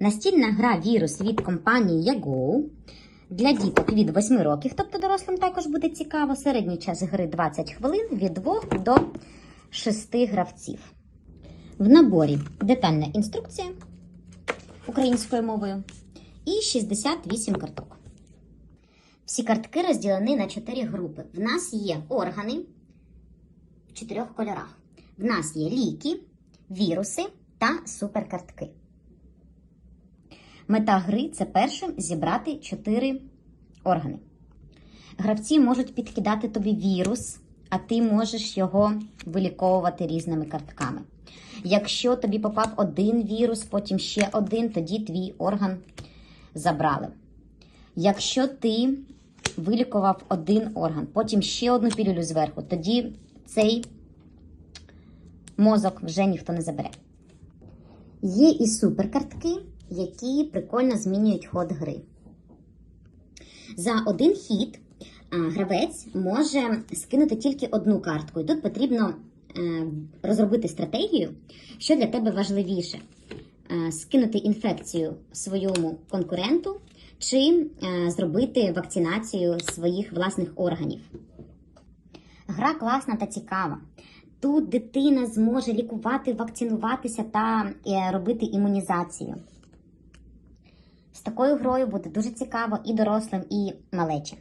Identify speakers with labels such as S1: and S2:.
S1: Настільна гра вірус від компанії Yago для діток від 8 років, тобто дорослим також буде цікаво. Середній час гри 20 хвилин від 2 до 6 гравців. В наборі детальна інструкція українською мовою і 68 карток. Всі картки розділені на 4 групи. В нас є органи в чотирьох кольорах. В нас є ліки, віруси та суперкартки. Мета гри це першим зібрати 4 органи. Гравці можуть підкидати тобі вірус, а ти можеш його виліковувати різними картками. Якщо тобі попав один вірус, потім ще один, тоді твій орган забрали. Якщо ти вилікував один орган, потім ще одну пілюлю зверху, тоді цей мозок вже ніхто не забере. Є і суперкартки, які прикольно змінюють ход гри. За один хід гравець може скинути тільки одну картку. І тут потрібно е, розробити стратегію, що для тебе важливіше: Е, скинути інфекцію своєму конкуренту чи е, зробити вакцинацію своїх власних органів. Гра класна та цікава. Тут дитина зможе лікувати, вакцинуватися та робити імунізацію. З такою грою буде дуже цікаво і дорослим, і малечим.